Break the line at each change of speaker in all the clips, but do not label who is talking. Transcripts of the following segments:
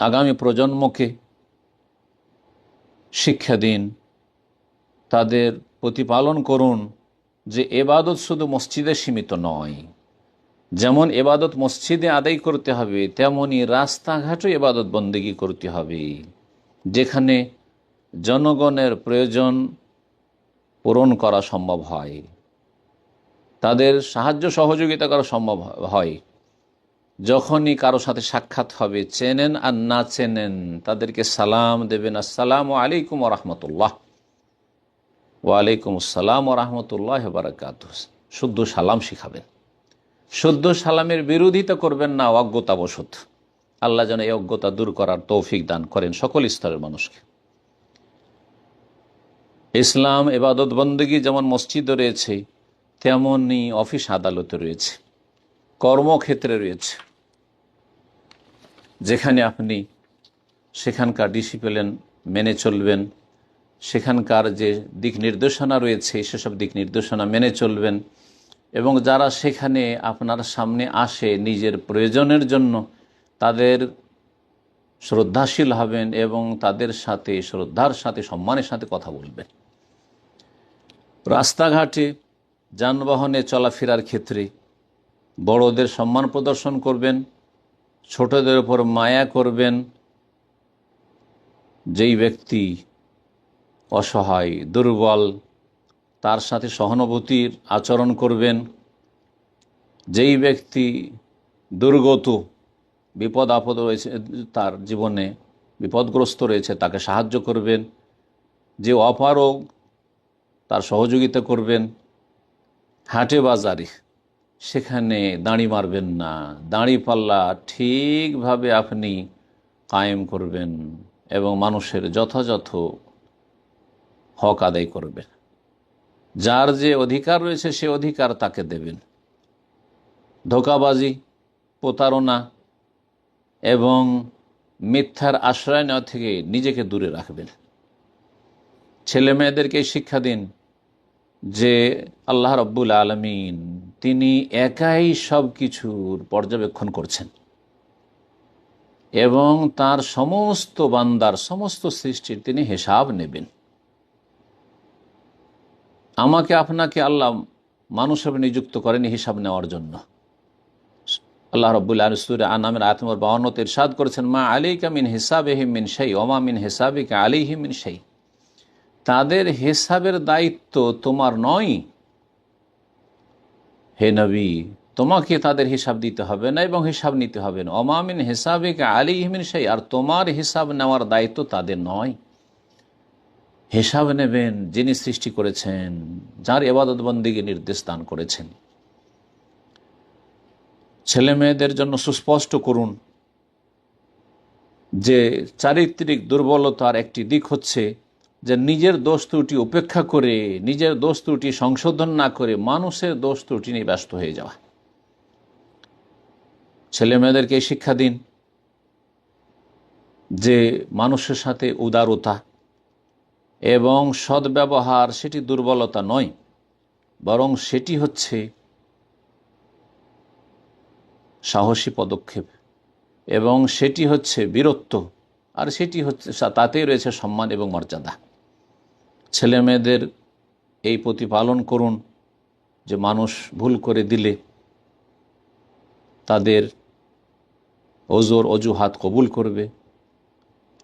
আগামী প্রজন্মকে শিক্ষা দিন, তাদের প্রতিপালন করুন যে এবাদত শুধু মসজিদে সীমিত নয়। যেমন এবাদত মসজিদে আদায় করতে হবে তেমনই রাস্তাঘাটও এবাদত বন্দেগী করতে হবে। যেখানে জনগণের প্রয়োজন পূরণ করা সম্ভব হয়, তাদের সাহায্য সহযোগিতা করা সম্ভব হয়। যখনই কারও সাথে সাক্ষাৎ হবে, চেনেন আর না চেনেন, তাদেরকে সালাম দেবেন। আসসালাম আলাইকুম রহমতুল্লাহ। ওয়ালাইকুম আসসালাম রহমতুল্লাহ বারাকাত শুদ্ধ সালাম শিখাবেন। শুদ্ধ সালামের বিরোধিতা করবেন না, অজ্ঞতাবশত। আল্লাহ যেন এই অজ্ঞতা দূর করার তৌফিক দান করেন সকল স্তরের মানুষকে। ইসলাম এবাদত বন্দী যেমন মসজিদে রয়েছে তেমনই অফিস আদালতে রয়েছে, কর্মক্ষেত্রে রয়েছে। যেখানে আপনি সেখানকার ডিসিপ্লিন মেনে চলবেন, সেখানকার যে দিক নির্দেশনা রয়েছে, সেসব দিক নির্দেশনা মেনে চলবেন এবং যারা সেখানে আপনার সামনে আসে নিজের প্রয়োজনের জন্য, তাদের শ্রদ্ধাশীল হবেন এবং তাদের সাথে, শ্রদ্ধার সাথে, সম্মানের সাথে কথা বলবেন। রাস্তাঘাটে যানবাহনে চলাফেরার ক্ষেত্রে বড়দের সম্মান প্রদর্শন করবেন ছোটদের উপর মায়া করবেন, যেই ব্যক্তি অসহায়, দুর্বল, তার সাথে সহানুভূতির আচরণ করবেন, যেই ব্যক্তি দুর্গত বিপদ আপদ রয়েছে তার জীবনে, বিপদগ্রস্ত রয়েছে, তাকে সাহায্য করবেন, যে অপারগ, তার সহযোগিতা করবেন, হাটে বাজারে। সেখানে দাঁড়ি মারবেন না। দাঁড়ি পাল্লা ঠিকভাবে আপনি কায়েম করবেন এবং মানুষের যথাযথ হক আদায় করবেন। যার যে অধিকার রয়েছে সে অধিকার তাকে দেবেন। ধোকাবাজি, প্রতারণা এবং মিথ্যার আশ্রয় নেওয়া থেকে নিজেকে দূরে রাখবেন। ছেলে মেয়েদেরকে শিক্ষা দিন যে আল্লাহ রব্বুল আলমিন তিনি একাই সব কিছুর পর্যবেক্ষণ করছেন। এবং তার সমস্ত বান্দার সমস্ত সৃষ্টির তিনি হিসাব নেবেন। আমাকে আপনাকে আল্লাহ মানুষ হিসেবে নিযুক্ত করেনি হিসাব নেওয়ার জন্য। আল্লাহ রব্বুল আলসুর আনামের আতমর বাউনত ইরশাদ করেছেন, মা আলী কামিন হিসাবে মিন সেই ওমা মিন হিসাবিকে আলী হিমিন সেই তাদের হিসাবের দায়িত্ব তোমার নয় হে নবী, তোমাকে তাদের হিসাব দিতে হবে না এবং হিসাব নিতে হবে না। অমামিন হিসাবে আলী হিমিন সেই আর তোমার হিসাব নেওয়ার দায়িত্ব তাদের নয়। হিসাব নেবেন যিনি সৃষ্টি করেছেন, যার এবাদত বন্দীকে নির্দেশ দান করেছেন। ছেলে মেয়েদের জন্য সুস্পষ্ট করুন যে চারিত্রিক দুর্বলতার একটি দিক হচ্ছে যে নিজের দোষ ত্রুটি উপেক্ষা করে, নিজের দোষ ত্রুটি সংশোধন না করে মানুষের দোষ ত্রুটি নিয়ে ব্যস্ত হয়ে যাওয়া। ছেলে মেয়েদেরকে শিক্ষা দিন যে মানুষের সাথে উদারতা এবং সদ্ব্যবহার সেটি দুর্বলতা নয়, বরং সেটি হচ্ছে সাহসী পদক্ষেপ এবং সেটি হচ্ছে বীরত্ব, আর সেটি হচ্ছে, তাতেই রয়েছে সম্মান এবং মর্যাদা। ছেলে মেয়েদের এই প্রতিপালন করুন যে মানুষ ভুল করে দিলে তাদের ওজোর অজুহাত কবুল করবে।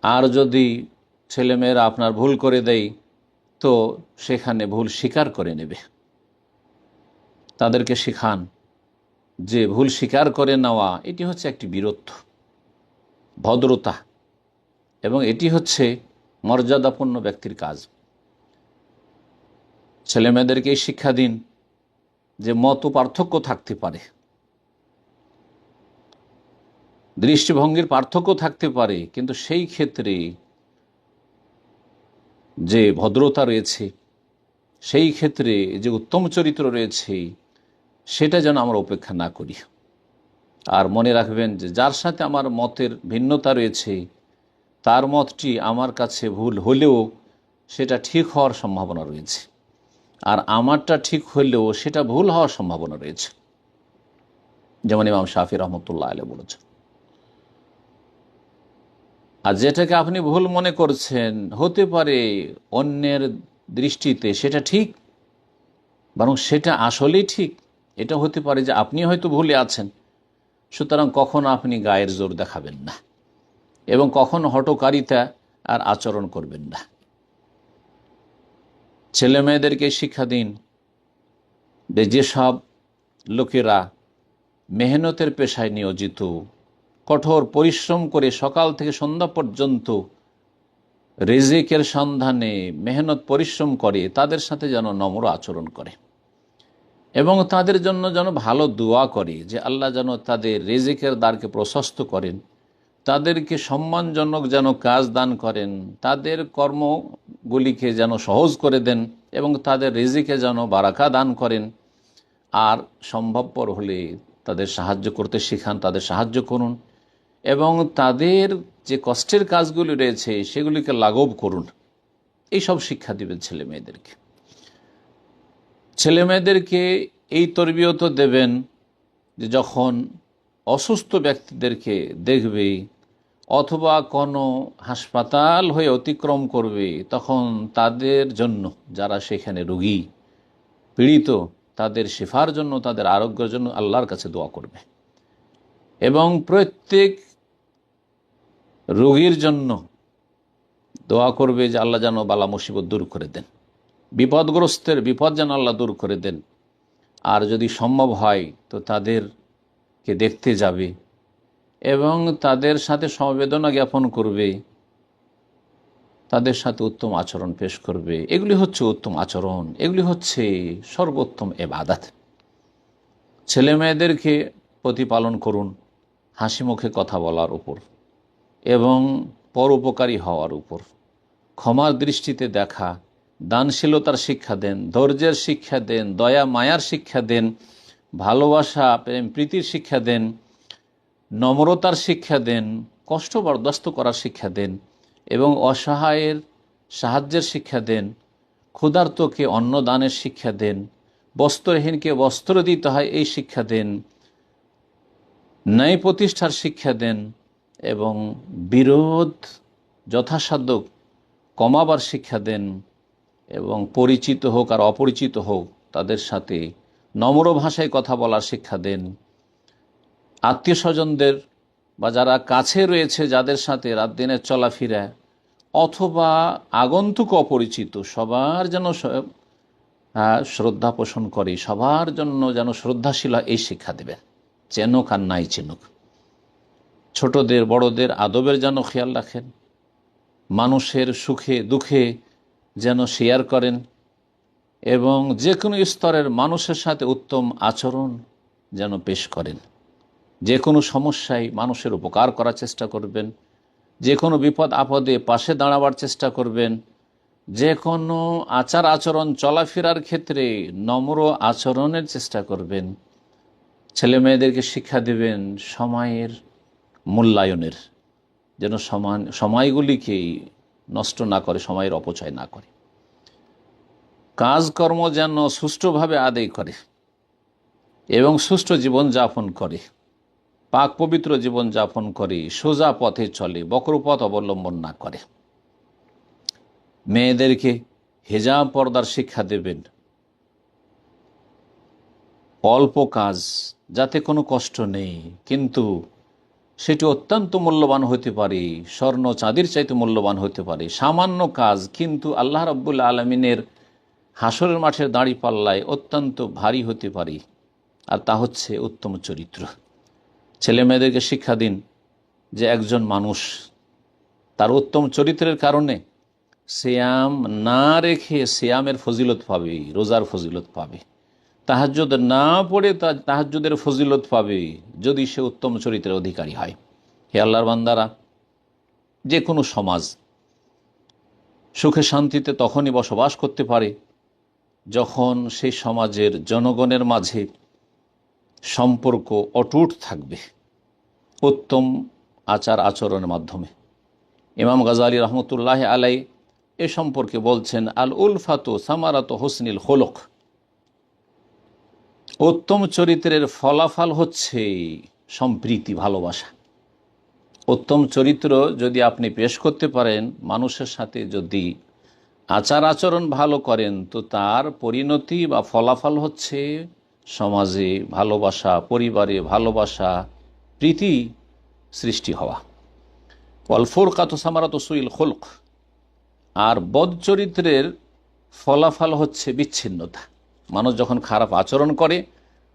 আর যদি ছেলেমেয়েরা আপনার ভুল করে দেয়, তো সেখানে ভুল স্বীকার করে নেবে। তাদেরকে শিখান যে ভুল স্বীকার করে নেওয়া এটি হচ্ছে একটি বীরত্ব, ভদ্রতা, এবং এটি হচ্ছে মর্যাদাপূর্ণ ব্যক্তির কাজ। ছেলেমেয়েদেরকে শিক্ষা দিন যে মত পার্থক্য থাকতে পারে। দৃষ্টিভঙ্গির পার্থক্য থাকতে পারে, কিন্তু সেই ক্ষেত্রে যে ভদ্রতা রয়েছে, সেই ক্ষেত্রে যে উত্তম চরিত্র রয়েছে, সেটা যেন আমরা উপেক্ষা না করি। আর মনে রাখবেন যে যার সাথে আমার মতের ভিন্নতা রয়েছে, তার মতটি আমার কাছে ভুল হলেও সেটা ঠিক হওয়ার সম্ভাবনা রয়েছে। আর আমারটা ঠিক হলেও সেটা ভুল হওয়ার সম্ভাবনা রয়েছে। যেমন ইমাম শাফি রহমতুল্লাহ আলে বলেছেন। আর যেটাকে আপনি ভুল মনে করছেন, হতে পারে অন্যের দৃষ্টিতে সেটা ঠিক, বরং সেটা আসলেই ঠিক। এটা হতে পারে যে আপনি হয়তো ভুলে আছেন, সুতরাং কখনো আপনি গায়ের জোর দেখাবেন না এবং কখনো হটকারিতা আর আচরণ করবেন না। ছেলে মেয়েদেরকে শিক্ষা দিন। যে যেসব লোকেরা মেহনতের পেশায় নিয়োজিত, কঠোর পরিশ্রম করে সকাল থেকে সন্ধ্যা পর্যন্ত রেজেকের সন্ধানে মেহনত পরিশ্রম করে, তাদের সাথে যেন নম্র আচরণ করে এবং তাদের জন্য যেন ভালো দোয়া করে যে আল্লাহ যেন তাদের রেজেকের দ্বারকে প্রশস্ত করেন। তাদেরকে সম্মানজনক যেন কাজ দান করেন, তাদের কর্মগুলিকে যেন সহজ করে দেন এবং তাদের রেজিকে যেন বারাকা দান করেন। আর সম্ভবপর হলে তাদের সাহায্য করতে শেখান, তাদের সাহায্য করুন এবং তাদের যে কষ্টের কাজগুলি রয়েছে সেগুলিকে লাঘব করুন। এইসব শিক্ষা দিবেন ছেলে মেয়েদেরকে। ছেলে মেয়েদেরকে এই তরবিয়ত দেবেন যে যখন অসুস্থ ব্যক্তিদেরকে দেখবে অথবা কোনো হাসপাতাল হয়ে অতিক্রম করবে, তখন তাদের জন্য যারা সেখানে রুগী, পীড়িত, তাদের শেফার জন্য, তাদের আরোগ্যের জন্য আল্লাহর কাছে দোয়া করবে। এবং প্রত্যেক রোগীর জন্য দোয়া করবে যে আল্লাহ যেন বালা মুসিবত দূর করে দেন। বিপদগ্রস্তের বিপদ যেন আল্লাহ দূর করে দেন। আর যদি সম্ভব হয়, তো তাদেরকে দেখতে যাবে। এবং তাদের সাথে সমবেদনা জ্ঞাপন করবে। তাদের সাথে উত্তম আচরণ পেশ করবে। এগুলি হচ্ছে উত্তম আচরণ। এগুলি হচ্ছে সর্বোত্তম এবাদাত। ছেলে মেয়েদেরকে প্রতিপালন করুন হাসি মুখে কথা বলার উপর এবং পরোপকারী হওয়ার উপর। ক্ষমার দৃষ্টিতে দেখা, দানশীলতার শিক্ষা দেন, ধৈর্যের শিক্ষা দেন, দয়া, মায়ার শিক্ষা দেন, ভালোবাসা, প্রেম, প্রীতির শিক্ষা দেন নম্রতার শিক্ষা দেন, কষ্ট বরদাস্ত করার শিক্ষা দেন এবং অসহায়ের সাহায্যের শিক্ষা দেন, ক্ষুধার্তকে অন্নদানের শিক্ষা দেন, বস্ত্রহীনকে বস্ত্র দিতে হয় এই শিক্ষা দেন, ন্যায় প্রতিষ্ঠার শিক্ষা দেন এবং বিরোধ যথাসাধ্য কমাবার শিক্ষা দেন এবং পরিচিত হোক আর অপরিচিত হোক তাদের সাথে নম্র ভাষায় কথা বলার শিক্ষা দেন। আত্মীয় স্বজনদের বা যারা কাছে রয়েছে যাদের সাথে রাত দিনের চলাফেরা অথবা আগন্তুক অপরিচিত সবার যেন শ্রদ্ধা পোষণ করে, সবার জন্য যেন শ্রদ্ধাশীলা এই শিক্ষা দেবেন। চেনুক আর নাই চেনুক। ছোটদের, বড়দের আদবের যেন খেয়াল রাখেন। মানুষের সুখে, দুঃখে যেন শেয়ার করেন এবং যে কোনো স্তরের মানুষের সাথে উত্তম আচরণ যেন পেশ করেন। যে কোনো সমস্যায় মানুষের উপকার করার চেষ্টা করবেন যে কোনো বিপদ আপদে পাশে দাঁড়াবার চেষ্টা করবেন যে কোনো আচার আচরণ, চলাফেরার ক্ষেত্রে নম্র আচরণের চেষ্টা করবেন। ছেলে মেয়েদেরকে শিক্ষা দেবেন সময়ের মূল্যায়নের, যেন সমান সময়গুলিকেই নষ্ট না করে, সময়ের অপচয় না করে। কাজকর্ম যেন সুষ্ঠুভাবে আদায় করে এবং সুষ্ঠু জীবনযাপন করে। পাক পবিত্র জীবনযাপন করে, সোজা পথে চলে, বক্রপথ অবলম্বন না করে। মেয়েদেরকে হেজাব পর্দার শিক্ষা দেবেন। অল্প কাজ, যাতে কোনো কষ্ট নেই, কিন্তু সেটি অত্যন্ত মূল্যবান হতে পারে, স্বর্ণ চাঁদির চাইতে মূল্যবান হতে পারে। সামান্য কাজ, কিন্তু আল্লাহ রব্বুল আলমিনের হাসরের মাঠের দাঁড়ি পাল্লায় অত্যন্ত ভারী হতে পারে, আর তা হচ্ছে উত্তম চরিত্র। ছেলে মেয়েদেরকে শিক্ষা দিন যে একজন মানুষ তার উত্তম চরিত্রের কারণে শ্যাম না রেখে শ্যামের ফজিলত পাবে, রোজার ফজিলত পাবে। তাহাজ্জুদ না পড়ে তা তাহাজ্জুদের ফজিলত পাবে যদি সে উত্তম চরিত্রের অধিকারী হয়। হে আল্লাহর বান্দারা যে কোনো সমাজ সুখে শান্তিতে তখনই বসবাস করতে পারে যখন সেই সমাজের জনগণের মাঝে সম্পর্ক অটুট থাকবে। উত্তম আচার আচরণের মাধ্যমে। ইমাম গাজালি রহমতুল্লাহ আলাই এ সম্পর্কে বলছেন, আল উলফাতো সামারাত হোসনিল হোলক উত্তম চরিত্রের ফলাফল হচ্ছে সম্প্রীতি, ভালোবাসা। উত্তম চরিত্র যদি আপনি পেশ করতে পারেন, মানুষের সাথে যদি আচার আচরণ ভালো করেন, তো তার পরিণতি বা ফলাফল হচ্ছে সমাজে ভালোবাসা, পরিবারে ভালোবাসা, প্রীতি সৃষ্টি হওয়া। অল্ফোর কাত সামারাত সুইল খোলক। আর বদ চরিত্রের ফলাফল হচ্ছে বিচ্ছিন্নতা। মানুষ যখন খারাপ আচরণ করে,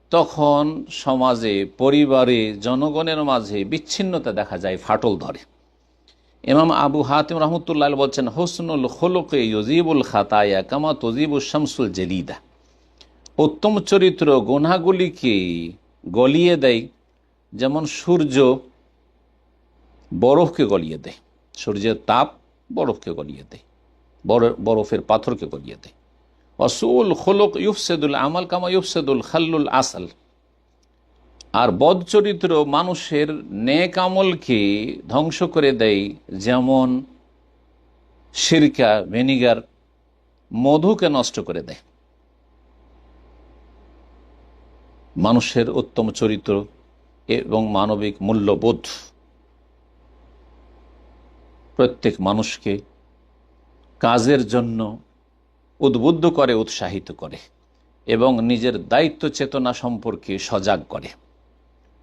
তখন সমাজে, পরিবারে, জনগণের মাঝে বিচ্ছিন্নতা দেখা যায়, ফাটল ধরে। ইমাম আবু হাতিম রহমতুল্লাহ বলছেন, হোসনুল খোলকে ইজিবুল খাতায়া কামা তজিবুল শামসুল জেলিদা। উত্তম চরিত্র গুনাগুলিকে গলিয়ে দেয়। যেমন সূর্য বরফকে গলিয়ে দেয়। সূর্যের তাপ বরফকে গলিয়ে দেয়। বরফের পাথরকে গলিয়ে দেয়। অসুল খোলক ইউফসেদুল আমাল কামা ইউফসেদুল খাল্লুল আসাল। আর বদ চরিত্র মানুষের নেক আমলকে ধ্বংস করে দেয়। যেমন সিরকা, ভিনিগার, মধুকে নষ্ট করে দেয়। মানুষের উত্তম চরিত্র এবং মানবিক মূল্যবোধ। প্রত্যেক মানুষকে কাজের জন্য উদ্বুদ্ধ করে, উৎসাহিত করে এবং নিজের দায়িত্ব চেতনা সম্পর্কে সজাগ করে।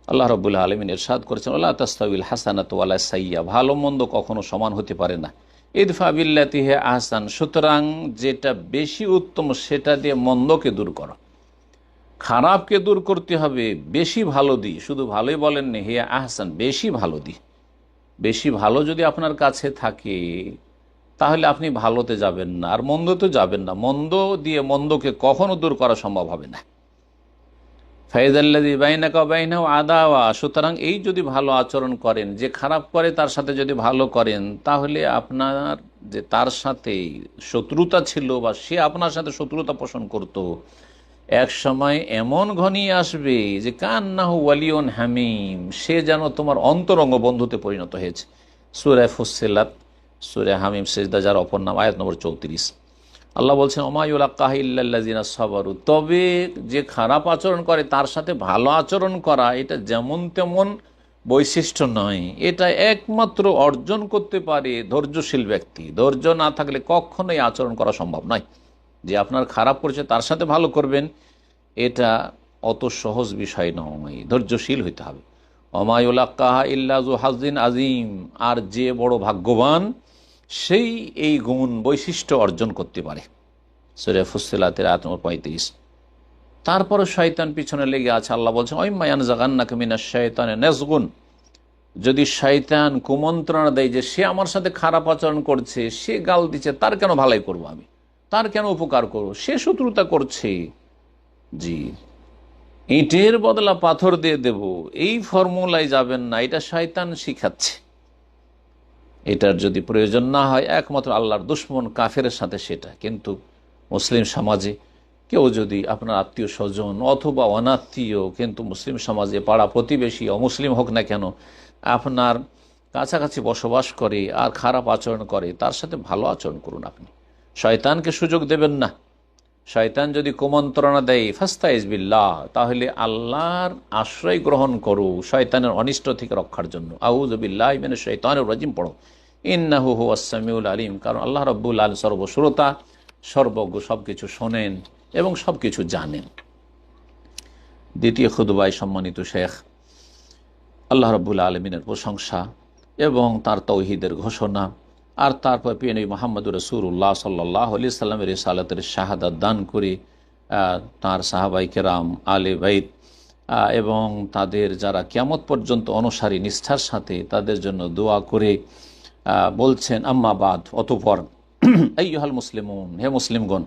আল্লাহ রবুল্লাহ আলমিন এরশাদ করেছেন আল্লাহ তাস্তাবিল হাসানাত ওয়ালা সাইয়া ভালো মন্দ কখনো সমান হতে পারে না। ইদফা বিল্লাতিহে আহসান সুতরাং যেটা বেশি উত্তম, সেটা দিয়ে মন্দকে দূর করো। খারাপকে দূর করতে হবে, বেশি ভালো দি শুধু ভালোই বলেন হে আহসান, বেশি ভালো দি বেশি ভালো যদি আপনার কাছে থাকে, তাহলে আপনি ভালোতে যাবেন না, আর মন্দতে যাবেন না। মন্দ দিয়ে মন্দকে কখনো দূর করা সম্ভব হবে না। ফাইদাল্লাদি বাইনাকা বাইনাও আদাওয়া, সুতরাং এই যদি ভালো আচরণ করেন, যে খারাপ করে তার সাথে যদি ভালো করেন, তাহলে আপনার যে তার সাথে শত্রুতা ছিল বা সে আপনার সাথে শত্রুতা পোষণ করত এক সময় এমন ঘনিয়ে আসবে যে কান্নাহ ওয়ালিয়ন হামিম, সে যেন তোমার অন্তরঙ্গ বন্ধুতে পরিণত হয়েছে। সুরায় ফুসেলাত সুরে হামিম সেজদা, যার অপর নাম আয়াত নম্বর চৌত্রিশ। আল্লাহ বলছেন ওমায়ুল্লাহিল্লাজিনা সবারু তবে যে খারাপ আচরণ করে তার সাথে ভালো আচরণ করা, এটা যেমন তেমন বৈশিষ্ট্য নয়। এটা একমাত্র অর্জন করতে পারে ধৈর্যশীল ব্যক্তি। ধৈর্য না থাকলে কখনোই আচরণ করা সম্ভব নয়। যে আপনার খারাপ করছে, তার সাথে ভালো করবেন, এটা অত সহজ বিষয় নয়। ধৈর্যশীল হইতে হবে। অমায়ুল্লাহ ইল্লাজু হাজদিন আজিম আর যে বড় ভাগ্যবান, সেই এই গুণ বৈশিষ্ট্য অর্জন করতে পারে। সুরে ফুসিলাতের আত্ম পঁয়ত্রিশ। তারপরে শয়তান পিছনে লেগে আছে। আল্লাহ বলছেন ওই মায়ান জাগান্নাকে মিনা শয়তানে নেসগুন যদি শয়তান কুমন্ত্রণা দেয় যে, সে আমার সাথে খারাপ আচরণ করছে, সে গাল দিচ্ছে, তার কেন ভালাই করব আমি? তার কেন উপকার করব? সে শত্রুতা করছে। জি। ইটের বদলা পাথর দিয়ে দেব। এই ফর্মুলায় যাবেন না, এটা শয়তান শিখাচ্ছে। এটার যদি প্রয়োজন না হয়, একমাত্র আল্লাহর দুশ্মন কাফের সাথে সেটা। কিন্তু মুসলিম সমাজে কেউ যদি আপনার আত্মীয় স্বজন অথবা অনাত্মীয়, কিন্তু মুসলিম সমাজে পাড়া প্রতিবেশী, অমুসলিম হোক না কেন, আপনার কাছাকাছি বসবাস করে আর খারাপ আচরণ করে, তার সাথে ভালো আচরণ করুন আপনি। শয়তানকে সুযোগ দেবেন না। শয়তান যদি কুমন্ত্রণা দেয় ফাস্তা ইজবিল্লাহ তাহলে আল্লাহর আশ্রয় গ্রহণ করো শয়তানের অনিষ্ট থেকে রক্ষার জন্য। আউজবিল্লাহ মানে শৈতানের রাজিম, পড়ো। ইন্নাহু হু আসামিউল আলিম, কারণ আল্লাহ রব্বুল আল সর্বশ্রোতা, সর্বজ্ঞ সব কিছু শোনেন এবং সব কিছু জানেন। দ্বিতীয় খুদবাই সম্মানিত শেখ, আল্লাহ রব্বুল আলমিনের প্রশংসা এবং তার তৌহিদের ঘোষণা। আর তারপর পিএনই মোহাম্মদুর রসুল্লাহ সাল্লাহ আলি সাল্লামের সালাতের শাহাদাত দান করে তার সাহাবাই কেরাম আলে বাইত এবং তাদের যারা কিয়ামত পর্যন্ত অনুসারী নিষ্ঠার সাথে তাদের জন্য দোয়া করে বলছেন আম্মাবাদ অতপর হাল মুসলিমুন, হে মুসলিমগণ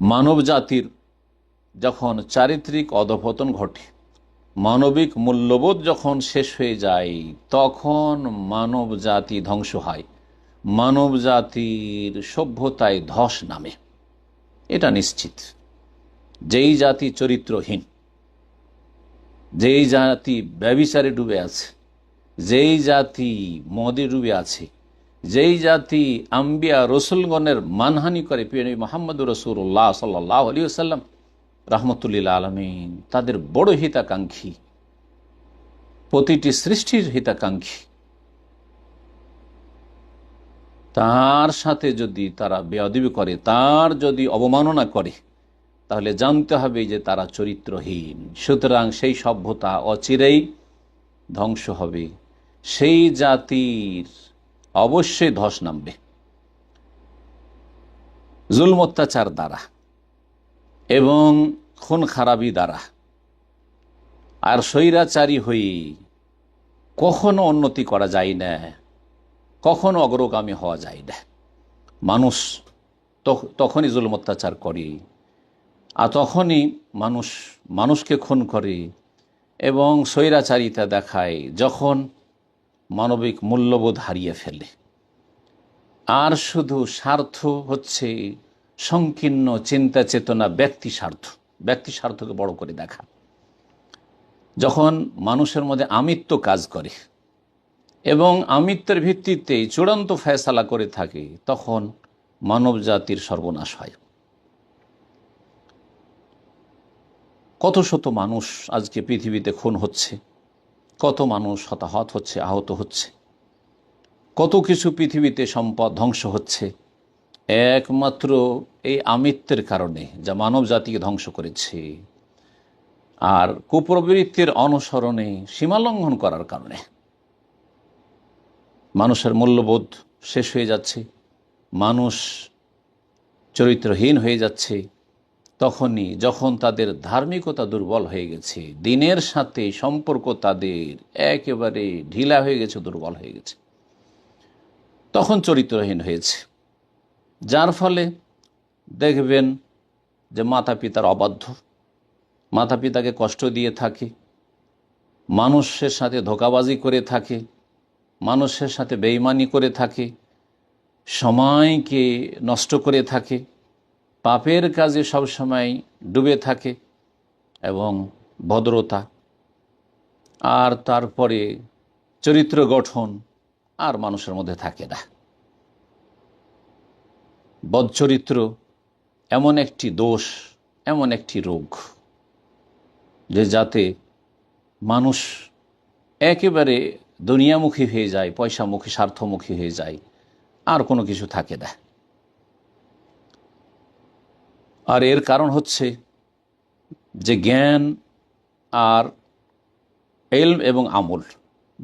মানব জাতির যখন চারিত্রিক অধপতন ঘটে মানবিক মূল্যবোধ যখন শেষ হয়ে যায়, তখন মানব জাতি ধ্বংস হয়। মানব জাতির সভ্যতায় ধস নামে। এটা নিশ্চিত। যেই জাতি চরিত্রহীন, যেই জাতি ব্যবিচারে ডুবে আছে, যেই জাতি মদে ডুবে আছে, যেই জাতি আম্বিয়া রসুলগণের মানহানি করে পিএ মোহাম্মদ রসুল্লাহ সাল্লাহ আলী আসাল্লাম রহমতুল্লিল আলমিন, তাদের বড় হিতাকাঙ্ক্ষী, প্রতিটি সৃষ্টির হিতাকাঙ্ক্ষী। তার সাথে যদি তারা বেয়াদিবি করে, তার যদি অবমাননা করে, তাহলে জানতে হবে যে তারা চরিত্রহীন। সুতরাং সেই সভ্যতা অচিরেই ধ্বংস হবে। সেই জাতির অবশ্যই ধস নামবে। জুলম অত্যাচার দ্বারা। এবং খুন খারাপি দ্বারা। আর স্বৈরাচারী হয়ে কখনো উন্নতি করা যায় না, কখনো অগ্রগামী হওয়া যায় না। মানুষ তখনই জুলম অত্যাচার করে, আর তখনই মানুষ, মানুষকে খুন করে এবং স্বৈরাচারিতা দেখায় যখন মানবিক মূল্যবোধ হারিয়ে ফেলে। আর শুধু স্বার্থ হচ্ছে সংকীর্ণ চিন্তা চেতনা ব্যক্তি স্বার্থ। ব্যক্তি স্বার্থকে বড় করে দেখা। যখন মানুষের মধ্যে আমিত্ব কাজ করে এবং আমিত্বের ভিত্তিতে চূড়ান্ত ফয়সালা করে থাকে, তখন মানব জাতির সর্বনাশ হয়। কত শত মানুষ আজকে পৃথিবীতে খুন হচ্ছে, কত মানুষ হতাহত হচ্ছে, আহত হচ্ছে, কত কিছু পৃথিবীতে সম্পদ ধ্বংস হচ্ছে একমাত্র এই আমিত্বের কারণে যা মানব জাতিকে ধ্বংস করেছে আর কুপ্রবৃত্তির অনুসরণে সীমালঙ্ঘন করার কারণে। মানুষের মূল্যবোধ শেষ হয়ে যাচ্ছে, মানুষ চরিত্রহীন হয়ে যাচ্ছে, তখনই যখন তাদের ধার্মিকতা দুর্বল হয়ে গেছে, দিনের সাথে সম্পর্ক তাদের একেবারে ঢিলা হয়ে গেছে, দুর্বল হয়ে গেছে, তখন চরিত্রহীন হয়েছে। যার ফলে দেখবেন যে মাতা পিতার অবাধ্য। মাতা পিতাকে কষ্ট দিয়ে থাকে, মানুষের সাথে ধোকাবাজি করে থাকে, মানুষের সাথে বেইমানি করে থাকে, সময়কে নষ্ট করে থাকে, পাপের কাজে সবসময় ডুবে থাকে এবং ভদ্রতা, আর তারপরে চরিত্র গঠন আর মানুষের মধ্যে থাকে না। বদচরিত্র এমন একটি দোষ, এমন একটি রোগ, যে যাতে মানুষ একেবারে দুনিয়ামুখী হয়ে যায়, পয়সামুখী, স্বার্থমুখী হয়ে যায়, আর কোনো কিছু থাকে না। আর এর কারণ হচ্ছে যে জ্ঞান আর এল এবং আমল,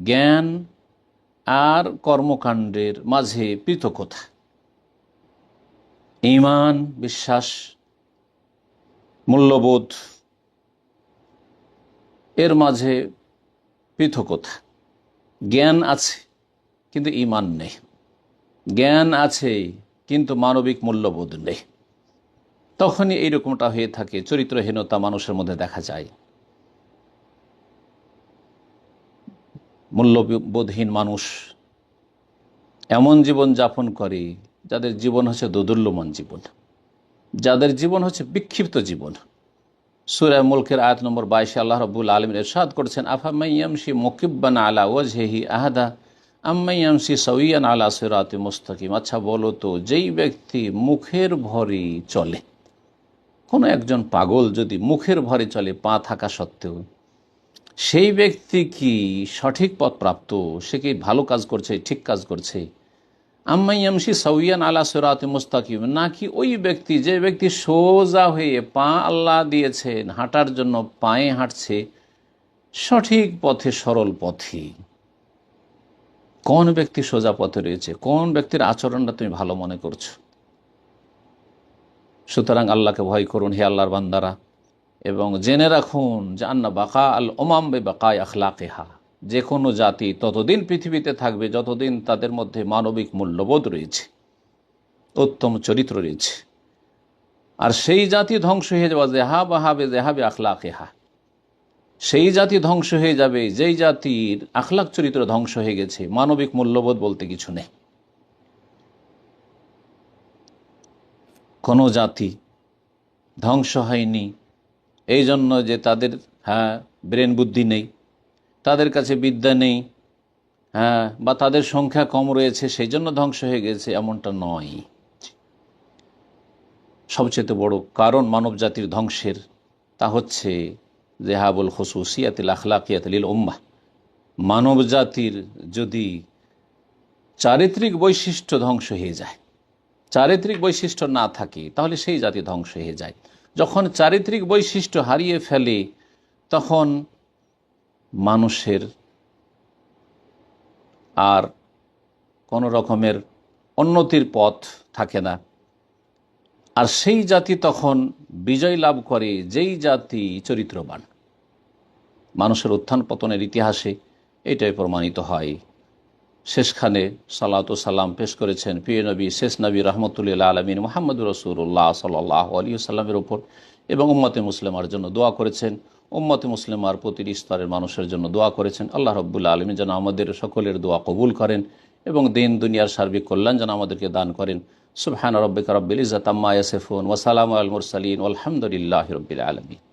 জ্ঞান আর কর্মকাণ্ডের মাঝে পৃথকতা। ইমান, বিশ্বাস, মূল্যবোধ, এর মাঝে পৃথকতা। জ্ঞান আছে, কিন্তু ইমান নেই। জ্ঞান আছে, কিন্তু মানবিক মূল্যবোধ নেই। তখনই এইরকমটা হয়ে থাকে, চরিত্রহীনতা মানুষের মধ্যে দেখা যায়। মূল্যবোধহীন মানুষ এমন জীবন যাপন করে যাদের জীবন হচ্ছে দোদুল্যমান জীবন। যাদের জীবন হচ্ছে বিক্ষিপ্ত জীবন। সুরায় মুলকের আয়াত নম্বর বাইশে আল্লাহ রবুল আলম এরশাদ করেছেন আফামাইয়ামসি মকিব্বান আলা ওয়াজহেহি আহাদা আম্মাইয়ামসি সৌয়ান আলা সিরাত মুস্তকিম। আচ্ছা বলো তো, যেই ব্যক্তি মুখের ভরে চলে, কোনো একজন পাগল যদি মুখের ভরে চলে, পা থাকা সত্ত্বেও, সেই ব্যক্তি কি সঠিক পথ প্রাপ্ত? সে কি ভালো কাজ করছে, ঠিক কাজ করছে? আম্মাইয়ামসি সৌয়ান আলা সুরাত মুস্তাকিম, নাকি ওই ব্যক্তি যে ব্যক্তি সোজা হয়ে পা আল্লাহ দিয়েছেন, হাঁটার জন্য পায়ে হাঁটছে, সঠিক পথে সরল পথে। কোন ব্যক্তি সোজা পথে রয়েছে? কোন ব্যক্তির আচরণটা তুমি ভালো মনে করছ? সুতরাং আল্লাহকে ভয় করুন হে আল্লাহর বান্দারা, এবং জেনে রাখুন যে আন্না বাকা আল ওমাম বে বাকায় আখলাকেহা। যে কোনো জাতি ততদিন পৃথিবীতে থাকবে, যতদিন তাদের মধ্যে মানবিক মূল্যবোধ রয়েছে, উত্তম চরিত্র রয়েছে। আর সেই জাতি ধ্বংস হয়ে যাওয়া জেহা বাহাবে জেহাবে আখলাকেহা সেই জাতি ধ্বংস হয়ে যাবে, যেই জাতির আখলাক চরিত্র ধ্বংস হয়ে গেছে, মানবিক মূল্যবোধ বলতে কিছু নেই। কোনো জাতি ধ্বংস হয়নি, এই জন্য যে তাদের হ্যাঁ ব্রেন বুদ্ধি নেই তাদের কাছে বিদ্যা নেই হ্যাঁ বা তাদের সংখ্যা কম রয়েছে, সেই জন্য ধ্বংস হয়ে গেছে, এমনটা নয়। সবচেয়ে বড় কারণ মানব জাতির ধ্বংসের তা হচ্ছে জেহাবুল খসুসিয়াতিল আখলাকিয়াতিল উম্মা মানব জাতির যদি চারিত্রিক বৈশিষ্ট্য ধ্বংস হয়ে যায়, চারিত্রিক বৈশিষ্ট্য না থাকে, তাহলে সেই জাতি ধ্বংস হয়ে যায়। যখন চারিত্রিক বৈশিষ্ট্য হারিয়ে ফেলে, তখন মানুষের আর কোনো রকমের উন্নতির পথ থাকে না। আর সেই জাতি তখন বিজয় লাভ করে যেই জাতি চরিত্রবান। মানুষের উত্থান পতনের ইতিহাসে এটাই প্রমাণিত হয়। শেষখানে সালাত সালাম পেশ করেছেন প্রিয় নবী, শেষ নবী রহমতুল্লাহ আলমিন মোহাম্মদ রসুল্লাহ সাল্লাহ আলী সাল্লামের ওপর এবং উম্মতে মুসলিমার জন্য দোয়া করেছেন। উম্মতে মুসলিমার প্রতিটি স্তরের মানুষের জন্য দোয়া করেছেন। আল্লাহ রব্বুল্লা আলমী যেন আমাদের সকলের দোয়া কবুল করেন এবং দিন দুনিয়ার সার্বিক কল্যাণ যেন আমাদেরকে দান করেন। সুবহান রব্বিকা রব্বিল ইজাত আম্মা ইয়াসিফুন ওয়া সালামু আল মুরসালিন। আলহামদুলিল্লাহি রাব্বিল আলামিন।